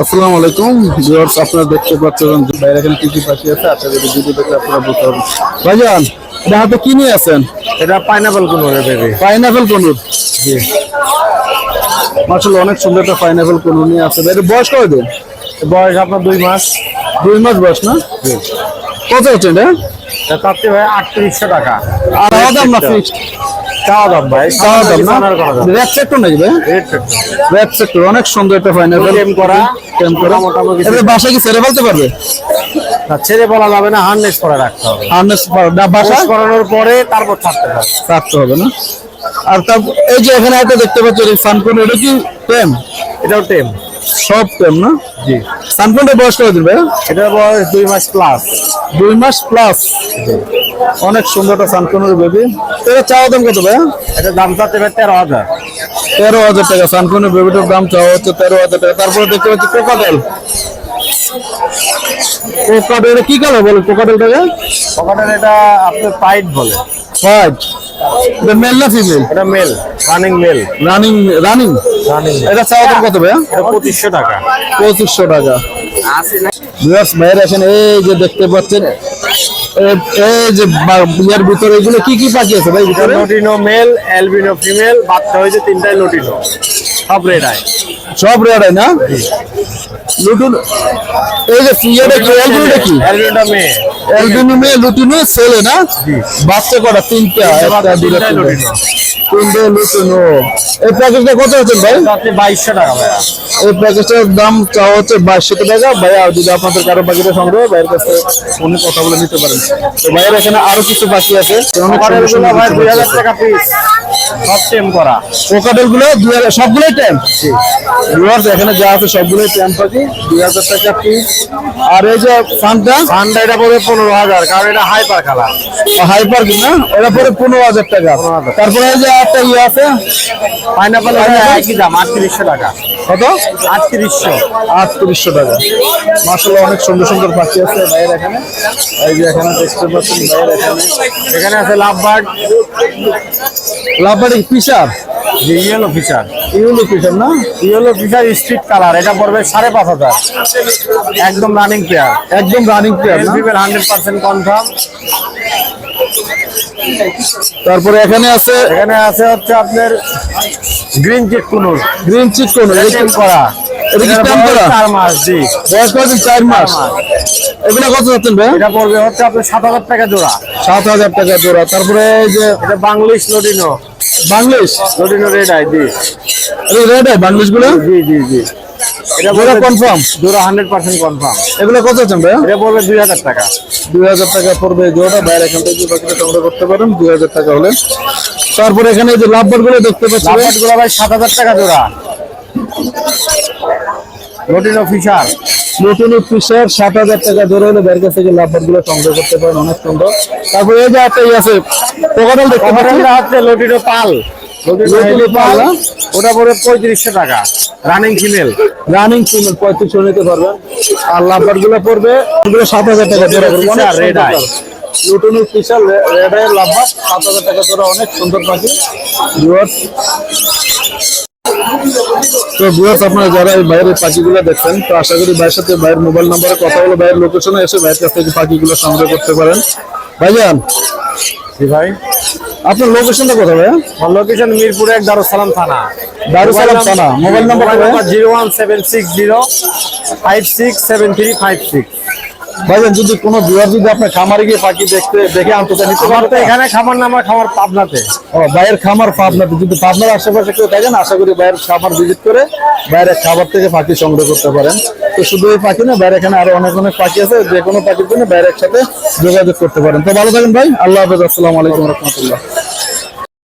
আসসালামু আলাইকুম। ভিউয়ার্স আপনারা দেখতে পাচ্ছেন বাইরে এখানে কি কি পাখি আছে আশা করি ভিডিও দেখে আপনারা বুঝতে পারবেন। ভাইজান এটা হাতে কি নিয়ে আছেন? এটা পাইনাপেল কোন বেবি পাইনাপেল কনুর? জি। মাশাআল্লাহ অনেক সুন্দর একটা পাইনাপেল কনুর নিয়ে আছে এটা বয়স কয় দিন বয়স আপনার দুই মাস। দুই মাস বয়স না? কত হচ্ছে এটা? এটা তাতে ভাই আটত্রিশশো টাকা। আর আলাদা না ফিক্সড চাওয়া দাম ভাই চাওয়া দাম না। রেড নাকি ভাই? রেড অনেক সুন্দর একটা পাইনাপেল টেম করা। টেম করা। মোটামুটি এটা বাসা কি ছেড়ে ফেলতে পারবে? না, ছেড়ে বলা যাবে না হার্নেস করে রাখতে হবে। হার্নেস বাসা বাসা করানোর পরে তারপর ছাড়তে হবে। রাখতে হবে না? আর তার এই যে এখানে একটা দেখতে পাচ্ছ এই সানকোন এটা কি প্রেম এটাও টেম সব প্রেম না? জি। সানকোনটা বয়স করে দিবে এটার বয়স দুই মাস প্লাস দুই মাস প্লাস অনেক সুন্দর একটা সানকোনের বেবি। এটা চাওয়া দাম কত ভাই এটা দাম চাচ্ছে ভাই তেরো হাজার। তেরো হাজার টাকা সানকোনের বেবিটার দাম চাওয়া হচ্ছে তেরো হাজার টাকা। তারপরে দেখতে পাচ্ছি কোকাটেল কোকাটেল এটা কি কালার বলে? কোকাটেলটাকে পকেটের এটা আপনার পাইট বলে। হোয়াইট এটা মেল না ফিমেল? এটা male running male. Running running? Running এটা চাওয়া দাম কত ভাই এটা পঁচিশশো টাকা। পঁচিশশো টাকা। ভাইয়ের এখানে এই যে দেখতে পাচ্ছেন এই যে ইয়ার ভিতরে এগুলো কি কি পাখি আছে ভাই ভিতরে? নোটিনো মেল অ্যালবিনো ফিমেল বাচ্চা হয়েছে তিনটাই সব রেড আই সব রেড না? লুটুন এই যে ফিয়ারে কি অ্যালবিনোটা মেয়ে লুটুনো ছেলে না? বাচ্চা কটা তিনটা একটা দুটা এই প্যাকেজটা কত হচ্ছে ভাই? বাইশশো টাকা ভাইয়া। এই প্যাকেজটার দাম চাওয়া হচ্ছে বাইশশো টাকা। ভাইয়া যদি আপনাদের কারও পাখিটা সংগ্রহ ভাইয়ের কাছে ফোনে কথা বলে নিতে পারেন। তো ভাইয়ের এখানে আরও কিছু পাখি আছে। ভাই দুই হাজার টাকা পিস সব টেম করা। কোকাটেলগুলো হাজার সবগুলোই ভিউয়ার্স এখানে যা আছে সবগুলোই পাখি। দুই হাজার টাকা পিস আর এই যে এটা পড়বে পনেরো হাজার কারণ এটা হাইপার কালার হাইপার না? পরে পনেরো হাজার টাকা। তারপরে এই যে একটা ইয়ে আছে পাইনাপেল একই দাম আটত্রিশশো টাকা। কত? আটত্রিশশো। আটত্রিশশো টাকা। মাসাল্লাহ অনেক সুন্দর সুন্দর পাখি আছে ভাইয়ের এখানে। এই যে এখানে দেখতে পাচ্ছেন ভাইয়ের এখানে। এখানে আছে লাভ বার্ড লাভবাড়ি ফিশার? যে ইয়েলো ফিচার ইউলি ফিশার না? ইয়েলো ফিচার স্ট্রিট কালার এটা পড়বে সাড়ে পাঁচ হাজার। একদম রানিং পেয়ার একদম running player hundred percent confirm তারপরে এখানে আছে এখানে আছে হচ্ছে আপনার গ্রিন চিক কুনুর। গ্রিন চিক কোন টেম করা এটা কি? চার মাস জি। বয়স কত? চার মাস। এগুলো কত যাচ্ছেন ভাই? এটা পড়বে হচ্ছে আপনার সাত হাজার টাকা জোড়া। সাত হাজার টাকা জোড়া। তারপরে যে এটা বাংলিশ লোডিনো বাংলিশ লোডিনো রেড আই জি। রেড হয় বাংলিশগুলো জি জি জি। এটা কনফার্ম জোড়া কনফার্ম এগুলো কত ভাই? এটা পড়বে টাকা। দুই হাজার টাকা পড়বে বাইরে এখান থেকে বাকিটা সংগ্রহ করতে পারেন দুই হাজার টাকা হলে। তারপরে এখানে যে লাভবারগুলো দেখতে পাচ্ছি লাভবাটগুলো ভাই সাত হাজার টাকা জোড়া। লোডিনো ফিশার নতুন ফিশার সাত হাজার টাকা জোড়া হলে কাছ থেকে লাভবারগুলো সংগ্রহ করতে পারেন অনেক সুন্দর। তারপরে এই যে একটা আছে পোকাটাল দেখতে পাচ্ছি কভারেলটা হচ্ছে লোডিনো পাল। পাল ওটা পড়বে পঁয়ত্রিশশো টাকা। রানিং ফিমেল রানিং ফিমেল পঁয়ত্রিশশো নিতে পারবেন। আর লাভবারগুলো পড়বে এগুলো সাত হাজার টাকা অনেক Fisher, red সুন্দর eye। রেড আয়ের লাভবার সাত হাজার টাকা জোড়া অনেক সুন্দর পাখি। তো ভিউয়ার্স আপনারা যারা এই বাইরের পাখিগুলো দেখছেন তো আশা করি ভাইয়ের সাথে ভাইয়ের মোবাইল নাম্বারে কথা বলে ভাইয়ের লোকেশনে এসে ভাইয়ের কাছ থেকে পাখিগুলো সংগ্রহ করতে পারেন। ভাইজান জি ভাই। আপনার লোকেশনটা কোথায় ভাই আমার লোকেশন মিরপুর এক দারুসালাম থানা। দারুসালাম থানা। Mobile number zero one seven six zero five six seven three five six. ভাইজান যদি কোনো ভিউয়ার যদি আপনার খামারে গিয়ে পাখি দেখতে দেখে আনতে চান নিতে আমার তো এখানে খাবার না আমার খাবার পাবনাতে। ও ভাইয়ের খামার পাবনাতে। যদি পাবনার আশেপাশে কেউ থাকেন আশা করি ভাইয়ের খামার ভিজিট করে বাইরের খাবার থেকে পাখি সংগ্রহ করতে পারেন। তো শুধু এই পাখি না বাইরে এখানে আরও অনেক অনেক পাখি আছে যে কোনো পাখির জন্য বাইরের সাথে যোগাযোগ করতে পারেন। তো ভালো থাকেন ভাই আল্লাহ হাফেজ আসসালামু আলাইকুম রহমতুল্লাহ।